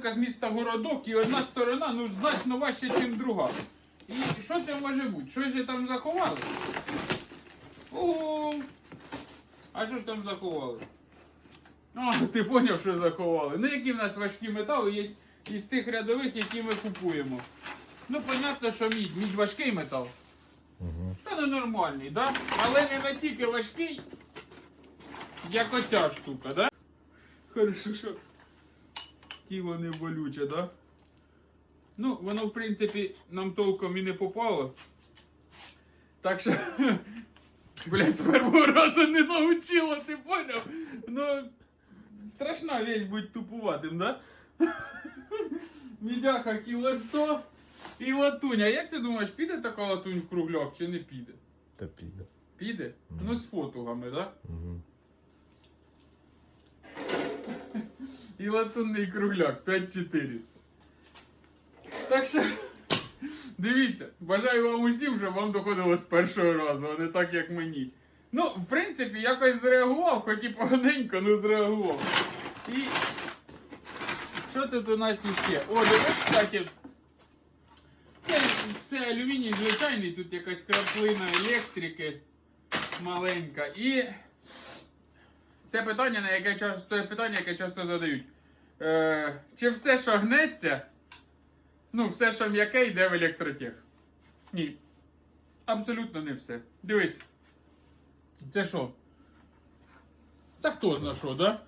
посилка з міста Городок, і одна сторона ну, значно важча, ніж друга. І що це може бути? Щось же там заховали? Ого! А що ж там заховали? А, ти поняв, що заховали. Ну, які в нас важкі метали є із тих рядових, які ми купуємо. Ну, понятно, що мідь. Мідь важкий метал. Угу. Та не нормальний, да? Але не настільки важкий, як оця штука, да? Хорошо, що тіло не болюче, да? Ну, воно, в принципі, нам толком і не попало. Так що, блядь, з першого разу не научило, ти поняв? Ну, страшна вещь бути тупуватим, да? Мідяха кіло 100 і латунь. А як ти думаєш, піде така латунь в кругляк чи не піде? Та піде. Піде? Ну, з фотугами, да? Угу. І латунний кругляк 5400. Так що, дивіться, бажаю вам усім, щоб вам доходило з першого разу, а не так, як мені. Ну, в принципі, якось зреагував, хоч і поганенько, ну зреагував. І що тут у нас іще? О, дивись, кстати. Все алюміній звичайний, тут якась краплина електрики маленька. І те питання, на яке часто питання, яке часто задають. Е, чи все, що гнеться, ну, все, що м'яке, йде в електротех? Ні. Абсолютно не все. Дивись. Це що? Та хто зна що, да?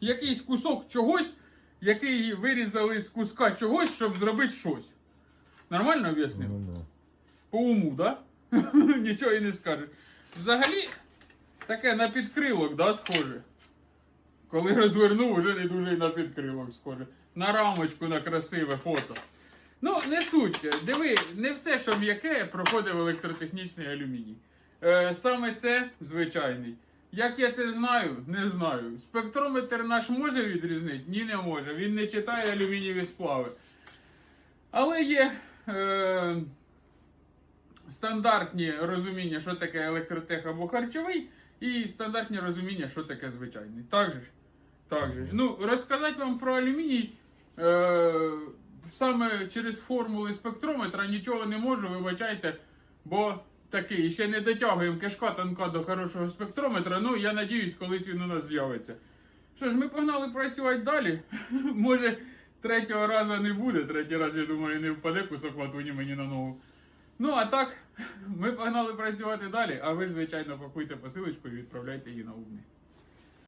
Якийсь кусок чогось, який вирізали з куска чогось, щоб зробити щось. Нормально об'яснив? Ну да. По уму, да? Нічого і не скажеш. Взагалі, таке на підкрилок, да, схоже. Коли розвернув, вже не дуже і на підкрилок схоже. На рамочку на красиве фото. Ну, не суть. Диви, не все, що м'яке, проходить в електротехнічний алюміній. Е, саме це звичайний. Як я це знаю, не знаю. Спектрометр наш може відрізнити? Ні, не може. Він не читає алюмінієві сплави. Але є е, стандартні розуміння, що таке електротех або харчовий, і стандартні розуміння, що таке звичайний. Так же ж? Так же ж. Ну, розказати вам про алюміній е, саме через формули спектрометра нічого не можу, вибачайте, бо такий, ще не дотягуємо кишка тонка до хорошого спектрометра. Ну, я надіюсь, колись він у нас з'явиться. Що ж, ми погнали працювати далі. Може, третього разу не буде. Третій раз, я думаю, не впаде кусок латуні мені на ногу. Ну, а так, ми погнали працювати далі, а ви ж, звичайно, пакуйте посилочку і відправляйте її на умний.